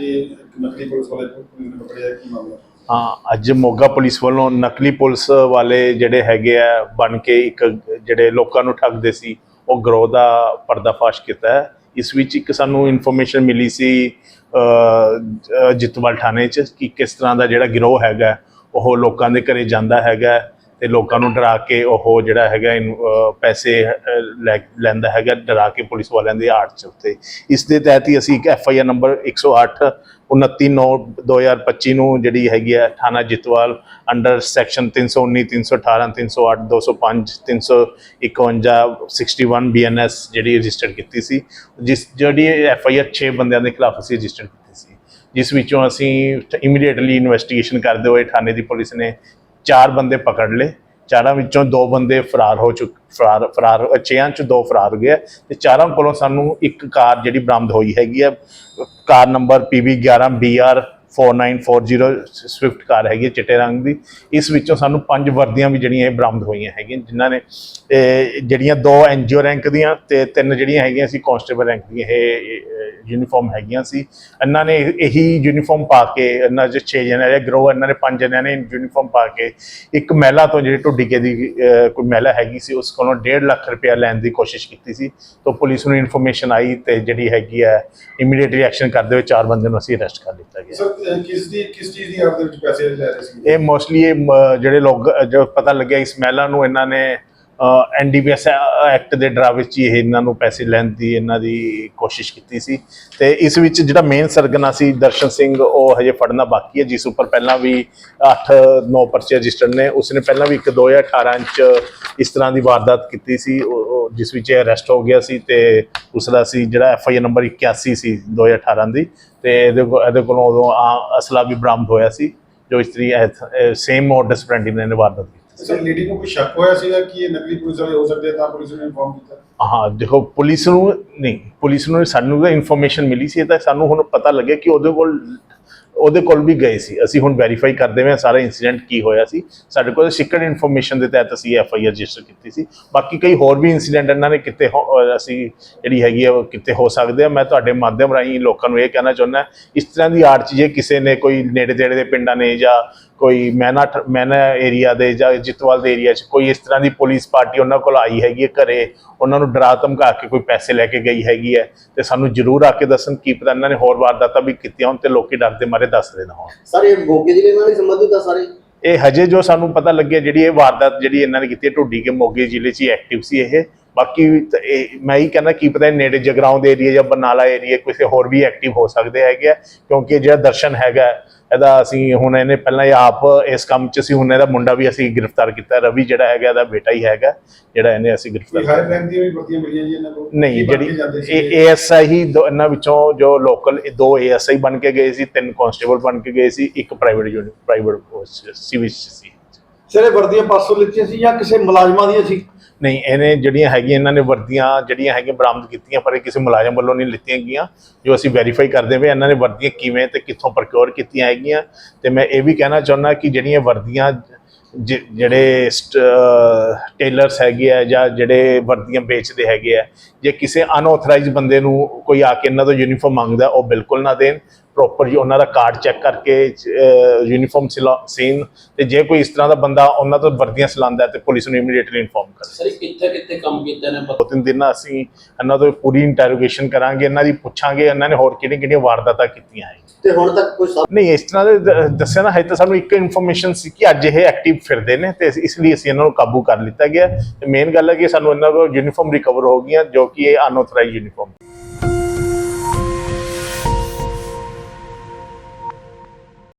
ਇਹ ਨਕਲੀ ਪੁਲਿਸ ਵਾਲੇ ਪੁਲਿਸ ਨੇ ਪਕੜਿਆ ਕੀ ਮਾਮਲਾ? ਹਾਂ, ਅੱਜ ਮੋਗਾ ਪੁਲਿਸ ਵੱਲੋਂ ਨਕਲੀ ਪੁਲਿਸ ਵਾਲੇ ਜਿਹੜੇ ਹੈਗੇ ਆ, ਬਣ ਕੇ ਇੱਕ ਜਿਹੜੇ ਲੋਕਾਂ ਨੂੰ ਠੱਗਦੇ ਸੀ, ਉਹ ਗਰੋਹ ਦਾ ਪਰਦਾਫਾਸ਼ ਕੀਤਾ ਹੈ। ਇਸ ਵਿੱਚ ਇੱਕ ਸਾਨੂੰ ਇਨਫੋਰਮੇਸ਼ਨ ਮਿਲੀ ਸੀ ਜਿੱਤਵਾਲ ਥਾਣੇ 'ਚ ਕਿ ਕਿਸ ਤਰ੍ਹਾਂ ਦਾ ਜਿਹੜਾ ਗਿਰੋਹ ਹੈਗਾ, ਉਹ ਲੋਕਾਂ ਦੇ ਘਰੇ ਜਾਂਦਾ ਹੈਗਾ। ਤੇ ਲੋਕਾਂ ਨੂੰ ਡਰਾ ਕੇ ਉਹ ਜਿਹੜਾ ਹੈਗਾ ਇਨ- ਪੈਸੇ ਲੈ, ਲੈਂਦਾ ਹੈਗਾ, ਡਰਾ ਕੇ ਪੁਲਿਸ ਵਾਲਿਆਂ ਦੀ ਆੜ 'ਚ ਉੱਤੇ। ਇਸ ਦੇ ਤਹਿਤ ਹੀ ਅਸੀਂ ਇੱਕ ਐਫ ਆਈ ਆਰ ਨੰਬਰ 108 29 9 2025 ਨੂੰ ਜਿਹੜੀ ਹੈਗੀ ਹੈ ਥਾਣਾ ਜਿਤਵਾਲ ਅੰਡਰ ਸੈਕਸ਼ਨ 319 318 308 205 351 61 ਬੀਐਨਐਸ ਜਿਹੜੀ ਰਜਿਸਟਰ ਕੀਤੀ ਸੀ, ਜਿਸ ਜਿਹੜੀ ਐਫ ਆਈ ਆਰ 6 ਬੰਦਿਆਂ ਦੇ ਖਿਲਾਫ ਅਸੀਂ ਰਜਿਸਟਰ ਕੀਤੀ ਸੀ। ਜਿਸ ਵਿੱਚੋਂ ਅਸੀਂ ਇਮੀਡੀਏਟਲੀ ਇਨਵੈਸਟੀਗੇਸ਼ਨ ਕਰਦੇ ਹੋਏ ਥਾਣੇ ਦੀ ਪੁਲਿਸ ਨੇ ਚਾਰ ਬੰਦੇ ਪਕੜ ਲਏ, ਚਾਰਾਂ ਵਿੱਚੋਂ ਦੋ ਬੰਦੇ ਫਰਾਰ ਹੋ ਚੁੱਕ, ਫਰਾਰ ਫਰਾਰ, ਛੇਆਂ ਚ ਦੋ ਫਰਾਰ ਹੋ ਗਏ ਤੇ ਚਾਰਾਂ ਕੋਲੋਂ ਸਾਨੂੰ ਇੱਕ ਕਾਰ ਜਿਹੜੀ ਬਰਾਮਦ ਹੋਈ ਹੈਗੀ ਹੈ car number PB 11 BR 4940 swift car ਹੈਗੀ ਹੈ ਚਿੱਟੇ ਰੰਗ ਦੀ। ਇਸ ਵਿੱਚੋਂ ਸਾਨੂੰ ਪੰਜ ਵਰਦੀਆਂ ਵੀ ਜਿਹੜੀਆਂ ਇਹ ਬਰਾਮਦ ਹੋਈਆਂ ਹੈਗੀਆਂ, ਜਿਨ੍ਹਾਂ ਨੇ ਜਿਹੜੀਆਂ ਦੋ ਐਨਜੀਓ ਰੈਂਕ ਦੀਆਂ ਤੇ ਤਿੰਨ ਜਿਹੜੀਆਂ ਹੈਗੀਆਂ ਸੀ ਕਾਂਸਟੇਬਲ ਰੈਂਕ ਦੀਆਂ, ਇਹ ਯੂਨੀਫਾਰਮ ਹੈਗੀਆਂ ਸੀ। ਇਹਨਾਂ ਨੇ ਇਹੀ ਯੂਨੀਫਾਰਮ ਪਾ ਕੇ, ਇਹਨਾਂ ਦੇ 6 ਜਣੇ ਇਹ ਗਰੋ ਇਹਨਾਂ ਨੇ ਪੰਜ ਜਣਿਆਂ ਨੇ ਯੂਨੀਫਾਰਮ ਪਾ ਕੇ, ਇੱਕ ਮਹਿਲਾ ਤੋਂ ਜਿਹੜੀ ਢੁੱਡੀਕੇ ਦੀ ਕੋਈ ਮਹਿਲਾ ਹੈਗੀ ਸੀ, ਉਸ ਕੋਲੋਂ 1.5 ਲੱਖ ਰੁਪਇਆ ਲੈਣ ਦੀ ਕੋਸ਼ਿਸ਼ ਕੀਤੀ ਸੀ। ਤਾਂ ਪੁਲਿਸ ਨੂੰ ਇਨਫੋਰਮੇਸ਼ਨ ਆਈ ਤੇ ਜਿਹੜੀ ਹੈਗੀ ਹੈ ਇਮੀਡੀਏਟਲੀ ਐਕਸ਼ਨ ਕਰਦੇ ਹੋਏ ਚਾਰ ਬੰਦੇ ਨੂੰ ਅਸੀਂ ਅਰੈਸਟ ਕਰ ਲਿੱਤਾ ਗਿਆ। ਸਰ ਅਹ ਕਿਸ ਦੀ, ਕਿਸ ਚੀਜ਼ ਦੀ ਆੜ ਦੇ ਵਿੱਚ ਪੈਸੇ ਲੈ ਰਹੇ ਸੀ? ਇਹ ਮੋਸਟਲੀ ਇਹ, ਮ- ਜਿਹੜੇ ਲੋਕ, ਜੋ ਪਤਾ ਲੱਗਿਆ ਇਸ ਮਹਿਲਾ ਨੂੰ, ਇਹਨਾਂ ਨੇ ਐਨਡੀਪੀਐਸ ਐਕਟ ਦੇ ਡਰਾਵੇ 'ਚ ਹੀ ਇਹ ਇਹਨਾਂ ਨੂੰ ਪੈਸੇ ਲੈਣ ਦੀ, ਇਹਨਾਂ ਦੀ ਕੋਸ਼ਿਸ਼ ਕੀਤੀ ਸੀ। ਤੇ ਇਸ ਵਿੱਚ ਜਿਹੜਾ ਮੇਨ ਸਰਗਨਾ ਸੀ, ਦਰਸ਼ਨ ਸਿੰਘ, ਉਹ ਹਜੇ ਫੜਨਾ ਬਾਕੀ ਹੈ, ਜਿਸ ਉੱਪਰ ਪਹਿਲਾਂ ਵੀ 8-9 ਪਰਚੇ ਰਜਿਸਟਰਡ ਨੇ। ਉਸਨੇ ਪਹਿਲਾਂ ਵੀ ਇੱਕ 2018 ਚ ਇਸ ਤਰ੍ਹਾਂ ਦੀ ਵਾਰਦਾਤ ਕੀਤੀ ਸੀ। ਉਹ- ਜਿਸ ਵਿੱਚ ਇਹ ਅਰੈਸਟ ਹੋ ਗਿਆ ਸੀ ਤੇ ਉਸ ਦਾ ਸੀ ਜਿਹੜਾ ਐਫ ਆਈ ਆਰ ਨੰਬਰ 81 ਸੀ 2018 ਦੀ ਤੇ ਇਹਦੇ ਕੋਲ ਇਹਦੇ ਕੋਲੋਂ ਉਦੋਂ ਅਸਲਾ ਵੀ ਬਰਾਮਦ ਹੋਇਆ ਸੀ ਜੋ ਇਸ ਤਰੀ ਸੇਮ ਮੋਡਸ ਪ੍ਰੈਂਡਿੰਗ ਨੇ ਵਾਰਦਾਤ ਕੀਤੀ ਸਰ ਲੇਡੀ ਨੂੰ ਕੋਈ ਸ਼ੱਕ ਹੋਇਆ ਸੀਗਾ ਕਿ ਇਹ ਨਕਲੀ ਪੁਲਿਸ ਵਾਲੇ ਹੋ ਸਕਦੇ ਆ ਤਾਂ ਪੁਲਿਸ ਨੇ ਇਨਫੋਰਮ ਕੀਤਾ? ਹਾਂ ਦੇਖੋ ਪੁਲਿਸ ਨੂੰ ਨਹੀਂ ਪੁਲਿਸ ਨੂੰ ਸਾਨੂੰ ਤਾਂ ਇਨਫੋਰਮੇਸ਼ਨ ਮਿਲੀ ਸੀ ਤਾਂ ਸਾਨੂੰ ਹੁਣ ਪਤਾ ਲੱਗਿਆ ਕਿ ਉਹਦੇ ਕੋਲ ਉਹਦੇ ਕੋਲ ਵੀ ਗਏ ਸੀ। ਅਸੀਂ ਹੁਣ ਵੈਰੀਫਾਈ ਕਰਦੇ ਹਾਂ ਸਾਰਾ ਇਨਸੀਡੈਂਟ ਕੀ ਹੋਇਆ ਸੀ। ਸਾਡੇ ਕੋਲ ਸਿਕਰਟ ਇਨਫੋਰਮੇਸ਼ਨ ਦੇ ਤਹਿਤ ਅਸੀਂ ਐਫ ਆਈ ਆਰ ਰਜਿਸਟਰ ਕੀਤੀ ਸੀ। ਬਾਕੀ ਕਈ ਹੋਰ ਵੀ ਇਨਸੀਡੈਂਟ ਇਹਨਾਂ ਨੇ ਕਿਤੇ ਹੋ- ਅਸੀਂ ਜਿਹੜੀ ਹੈਗੀ ਆ, ਉਹ ਕਿਤੇ ਹੋ ਸਕਦੇ ਆ। ਮੈਂ ਤੁਹਾਡੇ ਮਾਧਿਅਮ ਰਾਹੀਂ ਲੋਕਾਂ ਨੂੰ ਇਹ ਕਹਿਣਾ ਚਾਹੁੰਦਾ ਇਸ ਤਰ੍ਹਾਂ ਦੀ ਆੜ 'ਚ ਜੇ ਕਿਸੇ ਨੇ ਕੋਈ ਨੇੜੇ ਤੇੜੇ ਦੇ ਪਿੰਡਾਂ ਨੇ ਜਾਂ ਕੋਈ ਮੈਨਾ ਠ- ਮੈਨਾ ਏਰੀਆ ਦੇ ਜਾਂ ਜਿੱਤਵਾਲ ਦੇ ਏਰੀਆ 'ਚ ਕੋਈ ਇਸ ਤਰ੍ਹਾਂ ਦੀ ਪੁਲਿਸ ਪਾਰਟੀ ਉਹਨਾਂ ਕੋਲ ਆਈ ਹੈਗੀ ਹੈ ਘਰੇ, ਉਹਨਾਂ ਨੂੰ ਡਰਾ ਧਮਕਾ ਕੇ ਕੋਈ ਪੈਸੇ ਲੈ ਕੇ ਗਈ ਹੈਗੀ ਹੈ ਤੇ ਸਾਨੂੰ ਜ਼ਰੂਰ ਆ ਕੇ ਦੱਸਣ। ਕੀ ਪਤਾ ਇਹਨਾਂ ਨੇ ਹੋਰ ਵਾਰਦਾਤਾਂ ਵੀ ਕੀਤੀਆਂ ਹੋਣ ਤੇ ਲੋਕੀ ਡਰਦੇ ਮਾਰੇ ਦੱਸਦੇ ਨਾ ਹੋਣ। ਸਰ ਇਹ ਮੋਗੇ ਜ਼ਿਲ੍ਹੇ ਨਾਲ ਹੀ ਸੰਬੰਧਿਤ ਆ ਸਾਰੇ? ਇਹ ਹਜੇ ਜੋ ਸਾਨੂੰ ਪਤਾ ਲੱਗਿਆ ਜਿਹੜੀ ਇਹ ਵਾਰਦਾਤ ਜਿਹੜੀ ਇਹਨਾਂ ਨੇ ਕੀਤੀ ਹੈ ਢੁੱਡੀ ਕੇ ਮੋਗੇ ਜ਼ਿਲ੍ਹੇ 'ਚ ਹੀ ਐਕਟਿਵ ਸੀ ਇਹ। ਬਾਕੀ ਤਾਂ ਇਹ ਮੈਂ ਹੀ ਕਹਿੰਦਾ ਕੀ ਪਤਾ ਇਹ ਨੇੜੇ ਜਗਰਾਉਂ ਦੇ ਏਰੀਆ ਜਾਂ ਬਰਨਾਲਾ ਏਰੀਆ ਕਿਸੇ ਹੋਰ ਵੀ ਐਕਟਿਵ ਹੋ ਸਕਦੇ ਹੈਗੇ ਆ ਕਿਉਂਕਿ ਜਿਹੜਾ ਦਰਸ਼ਨ ਹੈਗਾ ਇਹਦਾ ਅਸੀਂ ਹੁਣ ਇਹਨੇ ਪਹਿਲਾਂ ਇਹ ਆਪ ਇਸ ਕੰਮ 'ਚ ਸੀ ਹੁਣ ਇਹਦਾ ਮੁੰਡਾ ਵੀ ਅਸੀਂ ਗ੍ਰਿਫਤਾਰ ਕੀਤਾ ਰਵੀ ਜਿਹੜਾ ਹੈਗਾ ਇਹਦਾ ਬੇਟਾ ਹੀ ਹੈਗਾ ਜਿਹੜਾ ਇਹਨੇ ਅਸੀਂ ਗ੍ਰਿਫਤਾਰ ਹਾਇਰ ਰੈਂਕ ਦੀਆਂ ਵੀ ਭਰਤੀਆਂ ਮਿਲੀਆਂ ਜੀ ਇਹਨਾਂ ਕੋਲ। ਨਹੀਂ ਜਿਹੜੀ ਏਐਸਆਈ ਹੀ ਦੋ- ਇਹਨਾਂ ਵਿੱਚੋਂ ਜੋ ਲੋਕਲ ਦੋ ਏਐਸਆਈ ਬਣ ਕੇ ਗਏ ਸੀ ਤਿੰਨ ਕਾਂਸਟੇਬਲ ਬਣ ਕੇ ਗਏ ਸੀ ਇੱਕ ਪ੍ਰਾਈਵੇਟ ਯੂਨਿਟ ਪ੍ਰਾਈਵੇਟ ਸਿਵਲ ਸੀ ਸਰ ਵਰਦੀਆਂ ਪਾਸੋਂ ਲਿੱਤੀਆਂ ਸੀ ਜਾਂ ਕਿਸੇ ਮੁਲਾਜ਼ਮਾਂ ਦੀਆਂ ਸੀ? ਨਹੀਂ, ਇਹਨੇ ਜਿਹੜੀਆਂ ਹੈਗੀਆਂ, ਇਹਨਾਂ ਨੇ ਵਰਦੀਆਂ ਜਿਹੜੀਆਂ ਹੈਗੀਆਂ ਬਰਾਮਦ ਕੀਤੀਆਂ, ਪਰ ਇਹ ਕਿਸੇ ਮੁਲਾਜ਼ਮ ਵੱਲੋਂ ਨਹੀਂ ਲਿੱਤੀਆਂ ਗਈਆਂ, ਜੋ ਅਸੀਂ ਵੈਰੀਫਾਈ ਕਰਦੇ ਪਏ ਇਹਨਾਂ ਨੇ ਵਰਦੀਆਂ ਕਿਵੇਂ ਤੇ ਕਿੱਥੋਂ ਪ੍ਰੋਕਿਓਰ ਕੀਤੀਆਂ ਹੈਗੀਆਂ। ਤੇ ਮੈਂ ਇਹ ਵੀ ਕਹਿਣਾ ਚਾਹੁੰਦਾ ਕਿ ਜਿਹੜੀਆਂ ਵਰਦੀਆਂ ਜਿਹੜੇ ਟੇਲਰਸ ਹੈਗੇ ਆ ਜਾਂ ਜਿਹੜੇ ਵਰਦੀਆਂ ਵੇਚਦੇ ਹੈਗੇ ਆ, ਜੇ ਕਿਸੇ ਅਨਆਥੋਰਾਈਜ਼ਡ ਬੰਦੇ ਨੂੰ ਕੋਈ ਆ ਕੇ ਇਹਨਾਂ ਤੋਂ ਯੂਨੀਫਾਰਮ ਮੰਗਦਾ, ਉਹ ਬਿਲਕੁਲ ਨਾ ਦੇਣ। ਪ੍ਰੋਪਰ ਉਹਨਾਂ ਦਾ ਕਾਰਡ ਚੈੱਕ ਕਰਕੇ ਯੂਨੀਫਾਰਮ ਸੀਨ ਤੇ ਜੇ ਕੋਈ ਇਸ ਤਰ੍ਹਾਂ ਦਾ ਬੰਦਾ ਉਹਨਾਂ ਤੋਂ ਵਰਦੀਆਂ ਸਿਲਾਉਂਦਾ ਹੈ ਤੇ ਪੁਲਿਸ ਨੂੰ ਇਮੀਡੀਏਟਲੀ ਇਨਫੋਰਮ ਕਰ ਸਰ ਇਹ ਕਿੱਥੇ ਕਿੱਥੇ ਕੰਮ ਕੀਤੇ ਨੇ ਦੋ ਤਿੰਨ ਦਿਨ ਅਸੀਂ ਇਹਨਾਂ ਤੋਂ ਪੂਰੀ ਇੰਟਰੋਗੇਸ਼ਨ ਕਰਾਂਗੇ ਇਹਨਾਂ ਦੀ ਪੁੱਛਾਂਗੇ ਇਹਨਾਂ ਨੇ ਹੋਰ ਕਿਹੜੀਆਂ ਕਿਹੜੀਆਂ ਵਾਰਦਾਤਾਂ ਕੀਤੀਆਂ ਹੈ। ਤੇ ਹੁਣ ਤੱਕ ਕੋਈ ਨਹੀਂ ਇਸ ਤਰ੍ਹਾਂ ਦੇ ਦ- ਦੱਸਿਆ ਨਾ ਹੈ ਤਾਂ ਸਾਨੂੰ ਇੱਕ ਇਨਫੋਰਮੇਸ਼ਨ ਸੀ ਕਿ ਅੱਜ ਇਹ ਐਕਟਿਵ ਫਿਰਦੇ ਨੇ ਤੇ ਇਸ ਲਈ ਅਸੀਂ ਇਹਨਾਂ ਨੂੰ ਕਾਬੂ ਕਰ ਲਿੱਤਾ ਗਿਆ। ਤੇ ਮੇਨ ਗੱਲ ਹੈ ਕਿ ਸਾਨੂੰ ਇਹਨਾਂ ਕੋਲ ਯੂਨੀਫਾਰਮ ਰਿਕਵਰ ਹੋ ਗਈਆਂ ਜੋ ਕਿ ਇਹ ਅਨਆਥੋਰਾਈਜ਼ਡ ਯੂਨੀਫਾਰਮ